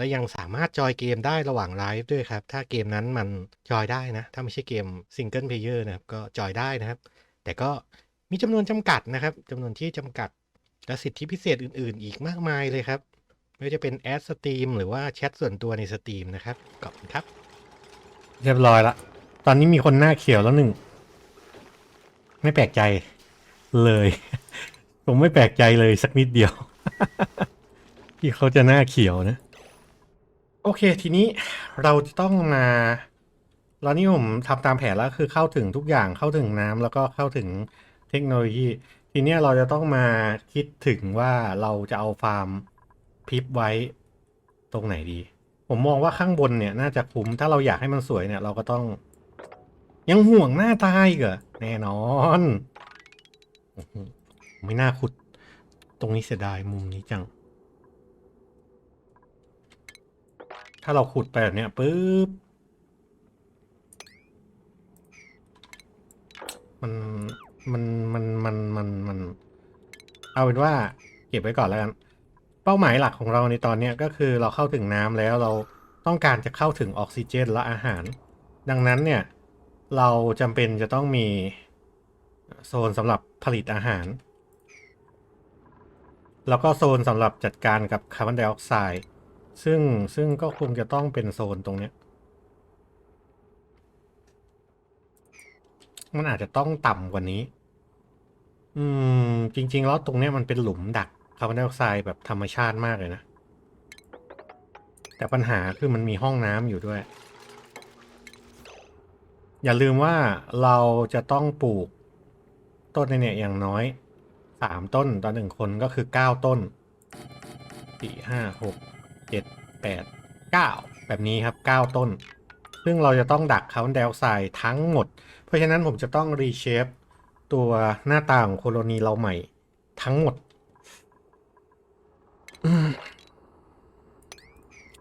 และยังสามารถจอยเกมได้ระหว่างไลฟ์ด้วยครับ ถ้าเกมนั้นมันจอยได้นะ ถ้าไม่ใช่เกมซิงเกิลเพลเยอร์นะครับ ก็จอยได้นะครับ แต่ก็มีจำนวนจำกัดนะครับจำนวนที่จำกัด และสิทธิพิเศษอื่น ๆ อีกมากมายเลยครับไม่ว่าจะเป็นแอดสตรีมหรือว่าแชทส่วนตัวในสตรีมนะครับขอบคุณครับ เรียบร้อยละ ตอนนี้มีคนหน้าเขียวแล้วหนึ่ง ไม่แปลกใจเลย ผมไม่แปลกใจเลยสักนิดเดียว ที่เขาจะหน้าเขียวนะ โอเค ทีนี้เราจะต้องมาแล้วนี่ผมทำตามแผนแล้วคือเข้าถึงทุกอย่างเข้าถึงน้ำแล้วก็เข้าถึงเทคโนโลยี ทีนี้เราจะต้องมาคิดถึงว่าเราจะเอาฟาร์มพิปไว้ตรงไหนดี ผมมองว่าข้างบนเนี่ยน่าจะคุ้มถ้าเราอยากให้มันสวยเนี่ยเราก็ต้อง ยังห่วงหน้าตาอีกเหรอแน่นอนไม่น่าขุดตรงนี้เสียดายมุมนี้จังาเราขุดไปแบบเนี้ยปุ๊บ มันมันมันมันมันมัน เอาเป็นว่าเก็บไว้ก่อนแล้วกัน เป้าหมายหลักของเราในตอนเนี้ยก็คือเราเข้าถึงน้ำแล้วเราต้องการจะเข้าถึงออกซิเจนและอาหาร ดังนั้นเนี่ย เราจำเป็นจะต้องมีโซนสำหรับผลิตอาหาร แล้วก็โซนสำหรับจัดการกับคาร์บอนไดออกไซด์ ซึ่งซึ่งก็คงจะต้องเป็นโซนตรงเนี้ย มันอาจจะต้องต่ำกว่านี้ อืม จริง ๆ แล้วตรงเนี้ยมันเป็นหลุมดักคาร์บอนไดออกไซด์แบบธรรมชาติมากเลยนะ แต่ปัญหาคือมันมีห้องน้ำอยู่ด้วย อย่าลืมว่าเราจะต้องปลูกต้นเนี่ยอย่างน้อยสามต้นต่อหนึ่งคนก็คือเก้าต้นสี่ห้าหก เจ็ดแปดเก้าแบบนี้ครับเก้าต้น ซึ่งเราจะต้องดักคาร์บอนไดออกไซด์ทั้งหมด เพราะฉะนั้นผมจะต้องรีเชฟตัวหน้าตาของโคโลนีเราใหม่ทั้งหมด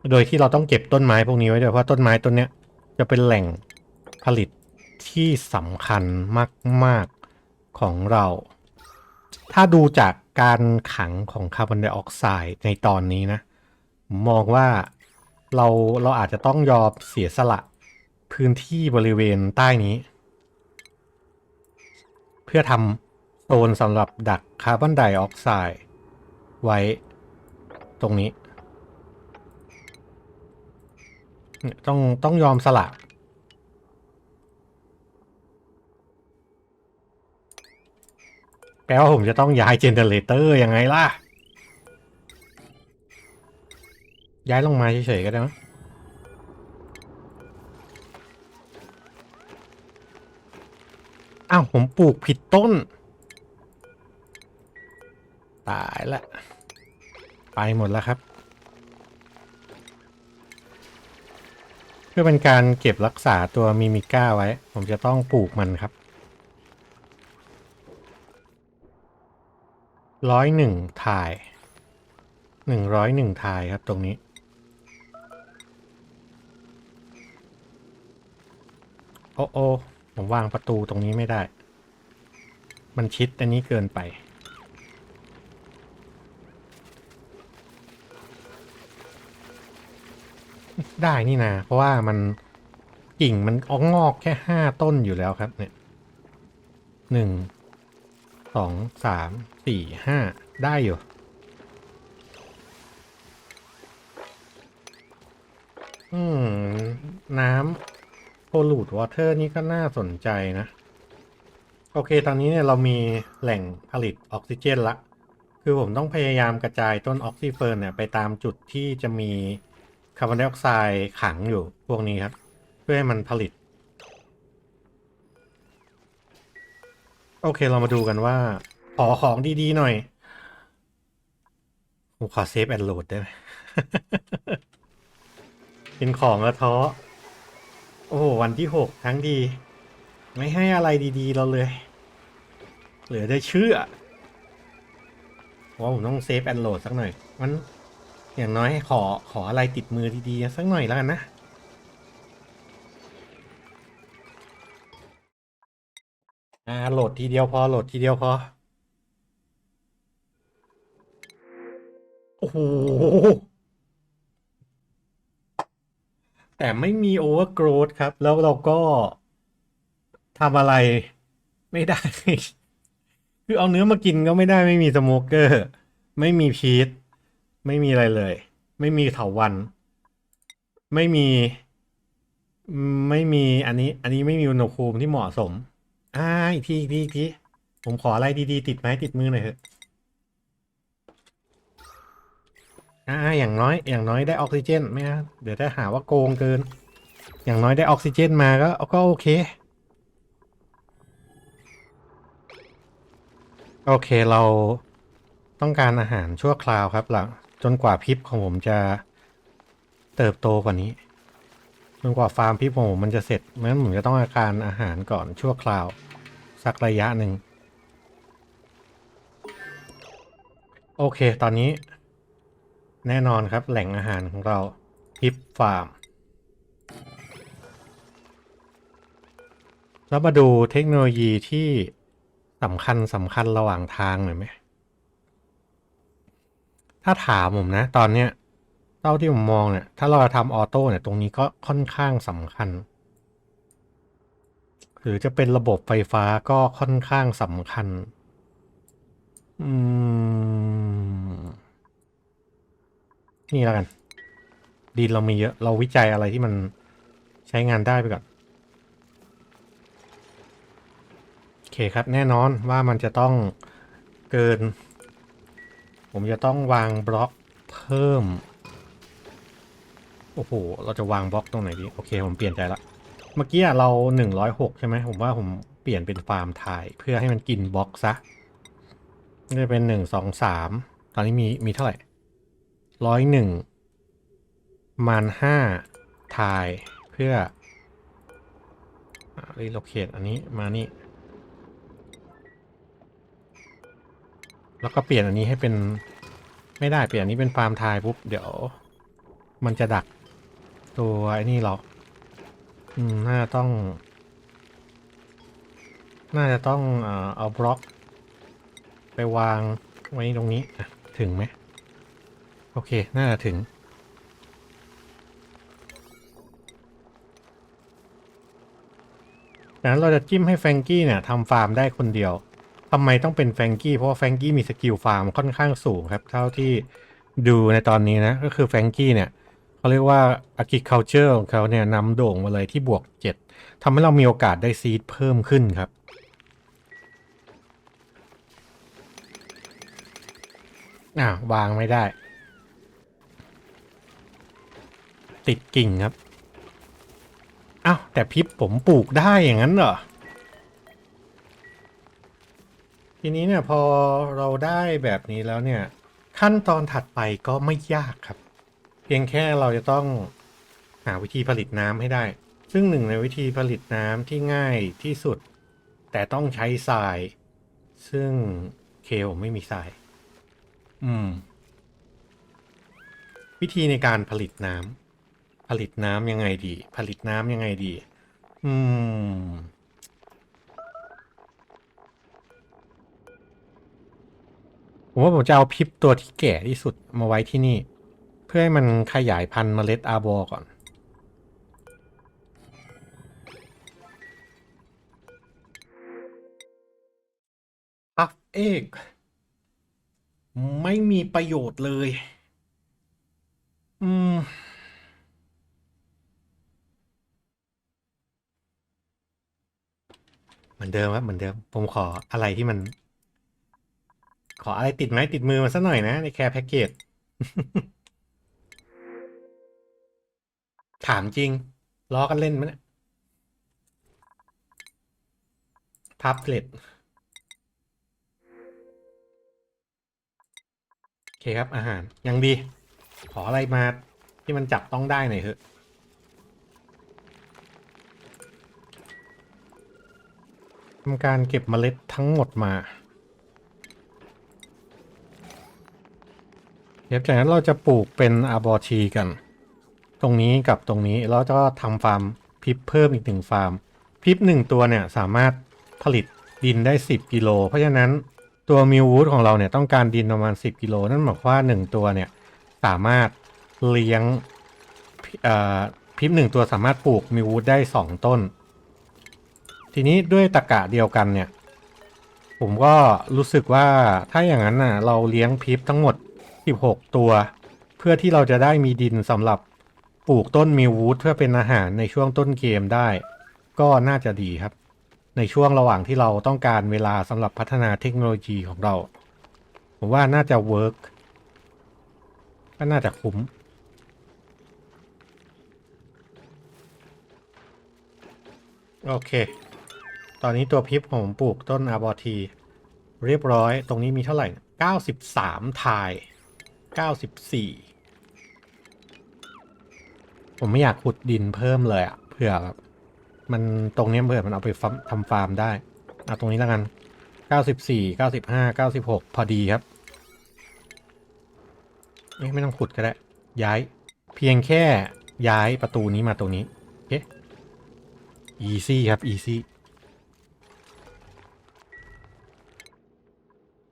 โดยที่เราต้องเก็บต้นไม้พวกนี้ไว้ด้วยเพราะต้นไม้ต้นเนี้ยจะเป็นแหล่งผลิตที่สำคัญมาก ๆ ของเรา ถ้าดูจากการขังของคาร์บอนไดออกไซด์ในตอนนี้นะ มองว่าเราเราอาจจะต้องยอมเสียสละพื้นที่บริเวณใต้นี้ เพื่อทำโซนสำหรับดักคาร์บอนไดออกไซด์ไว้ตรงนี้ ต้องต้องยอมสละ แปลว่าผมจะต้องย้ายเจนเนเรเตอร์ยังไงล่ะ ย้ายลงมาเฉยๆก็ได้มั้งอ้าว ผมปลูกผิดต้น ตายละ ไปหมดแล้วครับ เพื่อเป็นการเก็บรักษาตัวมิมิก้าไว้ ผมจะต้องปลูกมันครับร้อยหนึ่งถ่ายหนึ่งร้อยหนึ่งถ่ายครับตรงนี้ อ้โอ้ผมวางประตูตรงนี้ไม่ได้ มันชิดอันนี้เกินไป ได้นี่นะ เพราะว่ามันกิ่งมันออกงอกแค่ห้าต้นอยู่แล้วครับ เนี่ยหนึ่งสองสามสี่ห้าได้อยู่อืม น้ำ โพลูดวอเตอร์นี่ก็น่าสนใจนะ โอเคตอนนี้เนี่ยเรามีแหล่งผลิตออกซิเจนละ คือผมต้องพยายามกระจายต้นออกซิเฟิร์นเนี่ยไปตามจุดที่จะมีคาร์บอนไดออกไซด์ขังอยู่พวกนี้ครับ เพื่อให้มันผลิต โอเคเรามาดูกันว่า ขอของดีๆหน่อยผมขอเซฟแอนโหลดได้ไหมเป็นของกระท้อ โอ้โหวันที่หกทั้งดี ไม่ให้อะไรดีๆ เราเลย เหลือได้เชื่อว่าผมต้องเซฟแอนโหลดสักหน่อย มันอย่างน้อยขอขออะไรติดมือดีๆ สักหน่อยแล้วกันนะอ่าโหลดทีเดียวพอโหลดทีเดียวพอ โอ้โห แต่ไม่มีโอเวอร์โกรธครับ แล้วเราก็ทำอะไรไม่ได้ คือเอาเนื้อมากินก็ไม่ได้ไม่มีสโมเกอร์ ไม่มีพีชไม่มีอะไรเลย ไม่มีเถาวัน ไม่มี ไม่มีอันนี้ อันนี้ไม่มีอุณหภูมิที่เหมาะสม อ่าอีกทีอีกทีอีกทีผมขออะไรดีๆ ติดไม้ติดมือหน่อยเถอะ อ่าอย่างน้อย อย่างน้อยได้ออกซิเจนไหมครับเดี๋ยวถ้าหาว่าโกงเกิน อย่างน้อยได้ออกซิเจนมาก็ก็โอเค โอเคเราต้องการอาหารชั่วคราวครับหลังจนกว่าพิษของผมจะเติบโตกว่านี้จนกว่าฟาร์มพิษของผมมันจะเสร็จงั้นผมจะต้องอาการอาหารก่อนชั่วคราว สักระยะหนึ่ง โอเคตอนนี้ แน่นอนครับแหล่งอาหารของเราพิปฟาร์มแล้วมาดูเทคโนโลยีที่สำคัญสำคัญระหว่างทางหน่อยไหม ถ้าถามผมนะ ตอนเนี้ยเท่าที่ผมมองเนี่ย ถ้าเราจะทำออโต้เนี่ย ตรงนี้ก็ค่อนข้างสำคัญ หรือจะเป็นระบบไฟฟ้าก็ค่อนข้างสำคัญ อืม นี่แล้วกัน ดินเรามีเยอะ เราวิจัยอะไรที่มันใช้งานได้ไปก่อน โอเคครับแน่นอนว่ามันจะต้องเกิน ผมจะต้องวางบล็อกเพิ่ม โอ้โห เราจะวางบล็อกตรงไหนดี โอเค ผมเปลี่ยนใจละ เมื่อกี้เราหนึ่งร้อยหกใช่ไหม ผมว่าผมเปลี่ยนเป็นฟาร์มถ่ายเพื่อให้มันกินบล็อกซะนี่จะเป็นหนึ่งสองสามตอนนี้มีมีเท่าไหร่ ร้อยหนึ่งมันห้าถ่ายเพื่อรีโลเคทอันนี้มานี่ แล้วก็เปลี่ยนอันนี้ให้เป็นไม่ได้เปลี่ยนอันนี้เป็นฟาร์มทายปุ๊บ เดี๋ยว มันจะดักตัวไอ้นี่หรออืมน่าจะต้อง น่าจะต้องเอาบล็อก ไปวางไว้ตรงนี้ถึงไหม อเค น่าจะถึงดังนั้นเราจะจิ้มให้แฟงกี้เนี่ยทำฟาร์มได้คนเดียวทำไมต้องเป็นแฟงกี้เพราะว่าแฟงกี้มีสกิลฟาร์มค่อนข้างสูงครับ เท่าที่ดูในตอนนี้นะ ก็คือแฟงกี้เนี่ยเขาเรียกว่า agriculture ของเขาเนี่ยนำโด่งมาเลยที่บวก 7ทำให้เรามีโอกาสได้ซีดเพิ่มขึ้นครับอ่าววางไม่ได้ ติดกิ่งครับอ้าวแต่พริบผมปลูกได้อย่างนั้นเหรอ ทีนี้เนี่ยพอเราได้แบบนี้แล้วเนี่ย ขั้นตอนถัดไปก็ไม่ยากครับ เพียงแค่เราจะต้องหาวิธีผลิตน้ำให้ได้ ซึ่งหนึ่งในวิธีผลิตน้ำที่ง่ายที่สุด แต่ต้องใช้ทราย ซึ่งเคผมไม่มีทราย อืม วิธีในการผลิตน้ำ ผลิตน้ำยังไงดี ผลิตน้ำยังไงดี อืม ผมว่าผมจะเอาพิบตัวที่แก่ที่สุดมาไว้ที่นี่ เพื่อให้มันขยายพันธุ์เมล็ดอาบอร์ก่อนพัฟเอกไม่มีประโยชน์เลย อืม เหมือนเดิมครับเหมือนเดิม ผมขออะไรที่มัน ขออะไรติดไม้ติดมือมาสักหน่อยนะ ในแคร์แพ็กเกจ ถามจริง ล้อกันเล่นมั้ยเนี่ยพับเพลตโอเคครับอาหาร ยังดี ขออะไรมาที่มันจับต้องได้หน่อยเถอะ ทำการเก็บเมล็ดทั้งหมดมาเดี๋ยวจากนั้นเราจะปลูกเป็นอาบอทีกัน ตรงนี้กับตรงนี้แล้วก็ทำฟาร์มพิบเพิ่มอีกหนึ่งฟาร์ม พิบหนึ่งตัวเนี่ยสามารถผลิตดินได้ 10 กิโล เพราะฉะนั้นตัวมิววูดของเราเนี่ยต้องการดินประมาณ 10 กิโล นั่นหมายความว่า 1 ตัวเนี่ยสามารถเลี้ยงพิบหนึ่งตัวสามารถปลูกมิววูดได้ 2 ต้น ทีนี้ด้วยตะกะเดียวกันเนี่ย ผมก็รู้สึกว่าถ้าอย่างนั้นน่ะ เราเลี้ยงพิบทั้งหมด 16 ตัว เพื่อที่เราจะได้มีดินสำหรับปลูกต้นมิววูดเพื่อเป็นอาหารในช่วงต้นเกมได้ ก็น่าจะดีครับ ในช่วงระหว่างที่เราต้องการเวลาสำหรับพัฒนาเทคโนโลยีของเรา ผมว่าน่าจะเวิร์กก็น่าจะคุ้มโอเค ตอนนี้ตัวพิบผมปลูกต้นอาบอที เรียบร้อย ตรงนี้มีเท่าไหร่ 93ทาย 94 ผมไม่อยากขุดดินเพิ่มเลยอะเผื่อแบบมันตรงนี้เผื่อมันเอาไปทำฟาร์มได้เอาตรงนี้แล้วกัน 94 95 96 พอดีครับเอ๊ะไม่ต้องขุดก็ได้ ย้าย เพียงแค่ย้ายประตูนี้มาตรงนี้ โอเค easy ครับ easy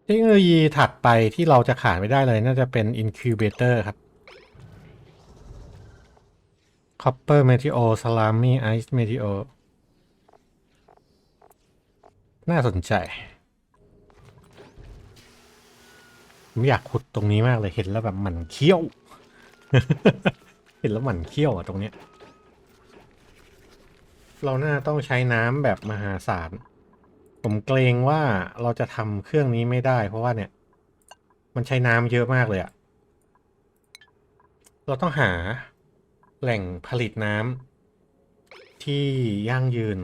เทคโนโลยีถัดไปที่เราจะขาดไม่ได้เลยน่าจะเป็น incubator ครับ copper Meteo salami ice Meteo น่าสนใจ ผมอยากขุดตรงนี้มากเลยเห็นแล้วแบบหมันเขี้ยว เห็นแล้วหมันเขี้ยวอะตรงเนี้ย เราน่าต้องใช้น้ำแบบมหาศาล ผมเกรงว่าเราจะทำเครื่องนี้ไม่ได้ เพราะว่าเนี่ย มันใช้น้ำเยอะมากเลยอะเราต้องหาแหล่งผลิตน้ำที่ยั่งยืน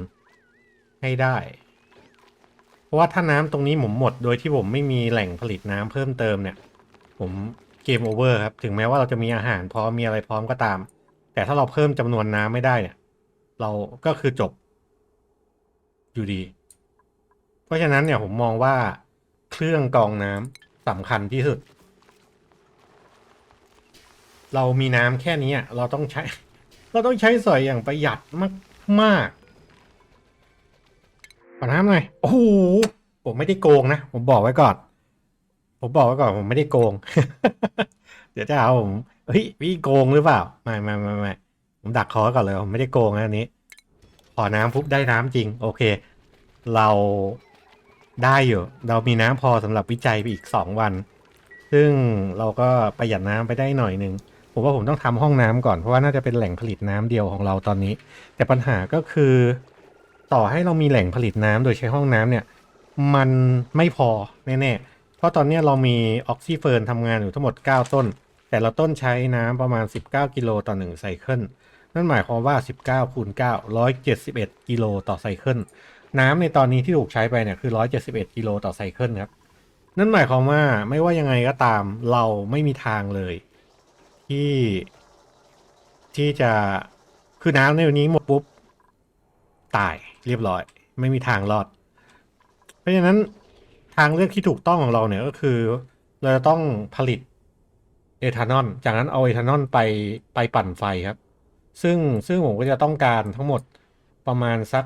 ให้ได้ เพราะว่าถ้าน้ำตรงนี้ผมหมด โดยที่ผมไม่มีแหล่งผลิตน้ำเพิ่มเติมเนี่ย ผมเกมโอเวอร์ครับ ถึงแม้ว่าเราจะมีอาหารพร้อมมีอะไรพร้อมก็ตาม แต่ถ้าเราเพิ่มจำนวนน้ำไม่ได้เนี่ย เราก็คือจบอยู่ดี เพราะฉะนั้นเนี่ยผมมองว่าเครื่องกรองน้ำสำคัญที่สุด เรามีน้ำแค่นี้เราต้องใช้ เราต้องใช้สอยอย่างประหยัดมากมากขอน้ำหน่อยโอ้โหผมไม่ได้โกงนะ ผมบอกไว้ก่อน ผมบอกไว้ก่อนผมไม่ได้โกง เดี๋ยวจะเอาผมเฮ้ยพี่โกงหรือเปล่าไม่ไม่ไม่ไม่ผมดักคอไว้ก่อนเลยผมไม่ได้โกงนะอันนี้ ขอน้ำปุ๊บได้น้ำจริง โอเค เรา ได้อยู่ เรามีน้ำพอสำหรับวิจัยไปอีกสองวัน ซึ่งเราก็ประหยัดน้ำไปได้หน่อยหนึ่งผมว่าผมต้องทำห้องน้ำก่อนเพราะว่าน่าจะเป็นแหล่งผลิตน้ำเดียวของเราตอนนี้ แต่ปัญหาก็คือ ต่อให้เรามีแหล่งผลิตน้ำโดยใช้ห้องน้ำเนี่ย มันไม่พอแน่ๆเพราะตอนนี้เรามีออกซิเฟิร์นทำงานอยู่ทั้งหมด 9 ต้น แต่ละต้นใช้น้ำประมาณ 19 กิโลต่อ1ไซเคิลนั่นหมายความว่า 19คูณ9 171 กิโลต่อไซเคิล น้ำในตอนนี้ที่ถูกใช้ไปเนี่ยคือ 171 กิโลต่อไซเคิลครับ นั่นหมายความว่าไม่ว่ายังไงก็ตามเราไม่มีทางเลย ที่ที่จะคือน้ำในวันนี้หมดปุ๊บ ตายเรียบร้อย ไม่มีทางรอด เพราะฉะนั้นทางเลือกที่ถูกต้องของเราเนี่ยก็คือ เราจะต้องผลิตเอทานอลจากนั้นเอาเอทานอลไปไปปั่นไฟครับ ซึ่งซึ่งผมก็จะต้องการทั้งหมดประมาณสัก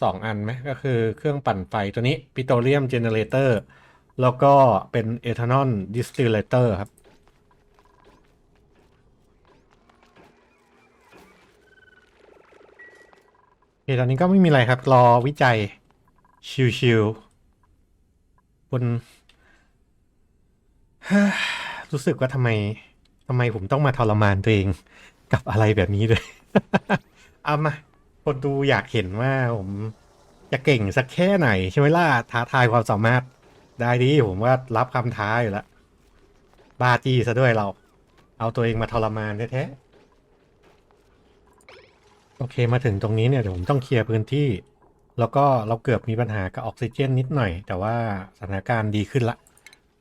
สองอันไหมก็คือเครื่องปั่นไฟตัวนี้ปิโตรเลียมเจเนเรเตอร์แล้วก็เป็นเอทานอลดิสติลเลเตอร์ครับ โอเคตอนนี้ก็ไม่มีอะไรครับ รอวิจัย ชิวๆบนรู้สึกว่าทำไมทำไมผมต้องมาทรมานตัวเอง กับอะไรแบบนี้เลย เอามา คนดูอยากเห็นว่าผมจะเก่งสักแค่ไหนใช่ไหมล่ะท้าทายความสามารถได้ดีผมว่ารับคำท้าอยู่แล้วบาจีซะด้วยเรา เอาตัวเองมาทรมานแท้ๆโอเคมาถึงตรงนี้เนี่ยเดี๋ยวผมต้องเคลียร์พื้นที่ แล้วก็เราเกือบมีปัญหากับออกซิเจนนิดหน่อย แต่ว่าสถานการณ์ดีขึ้นละ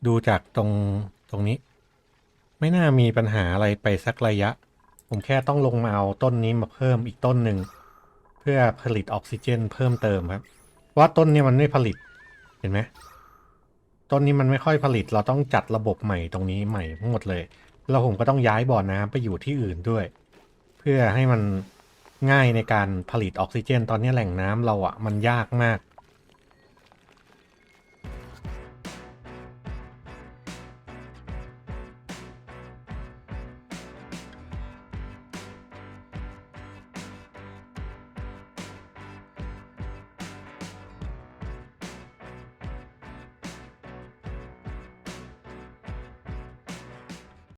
ดูจากตรงตรงนี้ ไม่น่ามีปัญหาอะไรไปสักระยะ ผมแค่ต้องลงมาเอาต้นนี้มาเพิ่มอีกต้นหนึ่ง เพื่อผลิตออกซิเจนเพิ่มเติมครับว่าต้นเนี่ยมันไม่ผลิตเห็นไหมต้นนี้มันไม่ค่อยผลิตเราต้องจัดระบบใหม่ตรงนี้ใหม่ทั้งหมดเลยแล้วผมก็ต้องย้ายบ่อน้ำไปอยู่ที่อื่นด้วย เพื่อให้มันง่ายในการผลิตออกซิเจน ตอนนี้แหล่งน้ำเราอะ่ะมันยากมาก